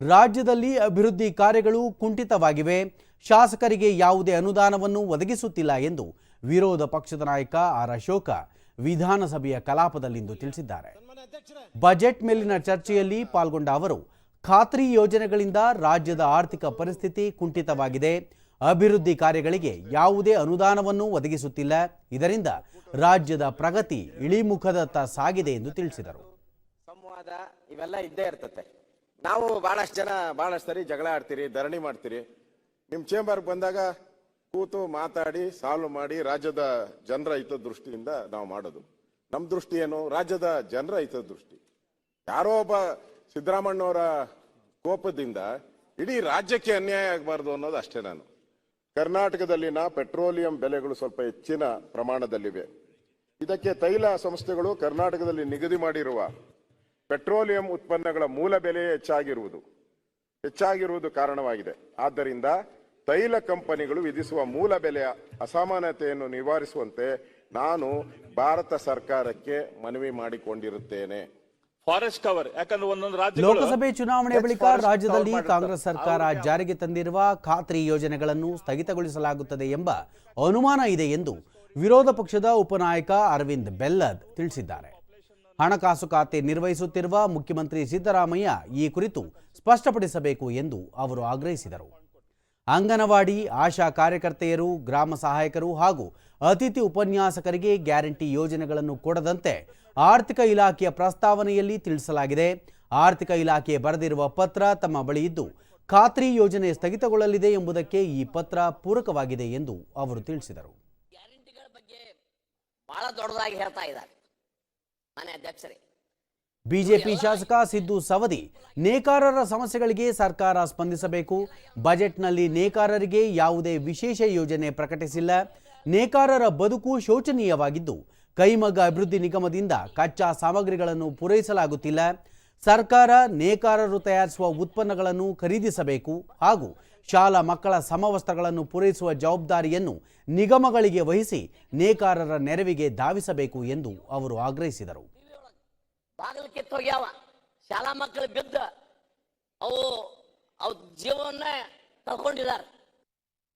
ರಾಜ್ಯದಲ್ಲಿ ಅಭಿವೃದ್ಧಿ ಕಾರ್ಯಗಳು ಕುಂಠಿತವಾಗಿವೆ. ಶಾಸಕರಿಗೆ ಯಾವುದೇ ಅನುದಾನವನ್ನು ಒದಗಿಸುತ್ತಿಲ್ಲ ಎಂದು ವಿರೋಧ ಪಕ್ಷದ ನಾಯಕ ಆರ್ ಅಶೋಕ ವಿಧಾನಸಭೆಯ ಕಲಾಪದಲ್ಲಿಂದು ತಿಳಿಸಿದ್ದಾರೆ. ಬಜೆಟ್ ಮೇಲಿನ ಚರ್ಚೆಯಲ್ಲಿ ಪಾಲ್ಗೊಂಡ ಅವರು, ಖಾತ್ರಿ ಯೋಜನೆಗಳಿಂದ ರಾಜ್ಯದ ಆರ್ಥಿಕ ಪರಿಸ್ಥಿತಿ ಕುಂಠಿತವಾಗಿದೆ. ಅಭಿವೃದ್ಧಿ ಕಾರ್ಯಗಳಿಗೆ ಯಾವುದೇ ಅನುದಾನವನ್ನು ಒದಗಿಸುತ್ತಿಲ್ಲ. ಇದರಿಂದ ರಾಜ್ಯದ ಪ್ರಗತಿ ಇಳಿಮುಖದತ್ತ ಸಾಗಿದೆ ಎಂದು ತಿಳಿಸಿದರು. ಸಂವಾದ ಇವೆಲ್ಲ ಇದ್ದೇ ನಾವು ಬಹಳಷ್ಟು ಜನ ಬಹಳಷ್ಟು ಸರಿ ಜಗಳ ಆಡ್ತೀರಿ, ಧರಣಿ ಮಾಡ್ತೀರಿ. ನಿಮ್ಮ ಚೇಂಬರ್ಗೆ ಬಂದಾಗ ಕೂತು ಮಾತಾಡಿ, ಸಾಲ್ವ್ ಮಾಡಿ ರಾಜ್ಯದ ಜನರ ಹಿತದೃಷ್ಟಿಯಿಂದ ನಾವು ಮಾಡೋದು. ನಮ್ಮ ದೃಷ್ಟಿ ಏನು? ರಾಜ್ಯದ ಜನರ ಹಿತದೃಷ್ಟಿ. ಯಾರೋ ಒಬ್ಬ ಸಿದ್ದರಾಮಣ್ಣವರ ಕೋಪದಿಂದ ಇಡೀ ರಾಜ್ಯಕ್ಕೆ ಅನ್ಯಾಯ ಆಗಬಾರ್ದು ಅನ್ನೋದು ಅಷ್ಟೇ ನಾನು. ಕರ್ನಾಟಕದಲ್ಲಿನ ಪೆಟ್ರೋಲಿಯಂ ಬೆಲೆಗಳು ಸ್ವಲ್ಪ ಹೆಚ್ಚಿನ ಪ್ರಮಾಣದಲ್ಲಿವೆ. ಇದಕ್ಕೆ ತೈಲ ಸಂಸ್ಥೆಗಳು ಕರ್ನಾಟಕದಲ್ಲಿ ನಿಗದಿ ಮಾಡಿರುವ ಪೆಟ್ರೋಲಿಯಂ ಉತ್ಪನ್ನಗಳ ಮೂಲ ಬೆಲೆ ಹೆಚ್ಚಾಗಿರುವುದು ಹೆಚ್ಚಾಗಿರುವುದು ಕಾರಣವಾಗಿದೆ. ಆದ್ದರಿಂದ ತೈಲ ಕಂಪನಿಗಳು ವಿಧಿಸುವ ಮೂಲ ಬೆಲೆಯ ಅಸಮಾನತೆಯನ್ನು ನಿವಾರಿಸುವಂತೆ ನಾನು ಭಾರತ ಸರ್ಕಾರಕ್ಕೆ ಮನವಿ ಮಾಡಿಕೊಂಡಿರುತ್ತೇನೆ. ಫಾರೆಸ್ಟ್ ಕವರ್ ಯಾಕಂದ್ರೆ ಒಂದೊಂದು ರಾಜ್ಯ ಲೋಕಸಭೆ ಚುನಾವಣೆ ಬಳಿಕ ರಾಜ್ಯದಲ್ಲಿ ಕಾಂಗ್ರೆಸ್ ಸರ್ಕಾರ ಜಾರಿಗೆ ತಂದಿರುವ ಖಾತ್ರಿ ಯೋಜನೆಗಳನ್ನು ಸ್ಥಗಿತಗೊಳಿಸಲಾಗುತ್ತದೆ ಎಂಬ ಅನುಮಾನ ಇದೆ ಎಂದು ವಿರೋಧ ಪಕ್ಷದ ಉಪನಾಯಕ ಅರವಿಂದ್ ಬೆಲ್ಲದ್ ತಿಳಿಸಿದ್ದಾರೆ. ಹಣಕಾಸು ಖಾತೆ ನಿರ್ವಹಿಸುತ್ತಿರುವ ಮುಖ್ಯಮಂತ್ರಿ ಸಿದ್ದರಾಮಯ್ಯ ಈ ಕುರಿತು ಸ್ಪಷ್ಟಪಡಿಸಬೇಕು ಎಂದು ಅವರು ಆಗ್ರಹಿಸಿದರು. ಅಂಗನವಾಡಿ, ಆಶಾ ಕಾರ್ಯಕರ್ತೆಯರು, ಗ್ರಾಮ ಸಹಾಯಕರು ಹಾಗೂ ಅತಿಥಿ ಉಪನ್ಯಾಸಕರಿಗೆ ಗ್ಯಾರಂಟಿ ಯೋಜನೆಗಳನ್ನು ಕೊಡದಂತೆ ಆರ್ಥಿಕ ಇಲಾಖೆಯ ಪ್ರಸ್ತಾವನೆಯಲ್ಲಿ ತಿಳಿಸಲಾಗಿದೆ. ಆರ್ಥಿಕ ಇಲಾಖೆ ಬರೆದಿರುವ ಪತ್ರ ತಮ್ಮ ಬಳಿ ಇದ್ದು, ಖಾತ್ರಿ ಯೋಜನೆ ಸ್ಥಗಿತಗೊಳ್ಳಲಿದೆ ಎಂಬುದಕ್ಕೆ ಈ ಪತ್ರ ಪೂರಕವಾಗಿದೆ ಎಂದು ಅವರು ತಿಳಿಸಿದರು. ಮನೆ ಅಧ್ಯಕ್ಷರೇ. ಬಿಜೆಪಿ ಶಾಸಕ ಸಿದ್ದು ಸವದಿ ನೇಕಾರರ ಸಮಸ್ಯೆಗಳಿಗೆ ಸರ್ಕಾರ ಸ್ಪಂದಿಸಬೇಕು. ಬಜೆಟ್ನಲ್ಲಿ ನೇಕಾರರಿಗೆ ಯಾವುದೇ ವಿಶೇಷ ಯೋಜನೆ ಪ್ರಕಟಿಸಿಲ್ಲ. ನೇಕಾರರ ಬದುಕು ಶೋಚನೀಯವಾಗಿದ್ದು ಕೈಮಗ್ಗ ಅಭಿವೃದ್ಧಿ ನಿಗಮದಿಂದ ಕಚ್ಚಾ ಸಾಮಗ್ರಿಗಳನ್ನು ಪೂರೈಸಲಾಗುತ್ತಿಲ್ಲ. ಸರ್ಕಾರ ನೇಕಾರರು ತಯಾರಿಸುವ ಉತ್ಪನ್ನಗಳನ್ನು ಖರೀದಿಸಬೇಕು ಹಾಗೂ ಶಾಲಾ ಮಕ್ಕಳ ಸಮವಸ್ತ್ರಗಳನ್ನು ಪೂರೈಸುವ ಜವಾಬ್ದಾರಿಯನ್ನು ನಿಗಮಗಳಿಗೆ ವಹಿಸಿ ನೇಕಾರರ ನೆರವಿಗೆ ಧಾವಿಸಬೇಕು ಎಂದು ಅವರು ಆಗ್ರಹಿಸಿದರು. ಶಾಲಾ ಮಕ್ಕಳು ಬಿದ್ದ ಅವು ಅವ್ರ ಜೀವವನ್ನ ಕಳ್ಕೊಂಡಿದ್ದಾರೆ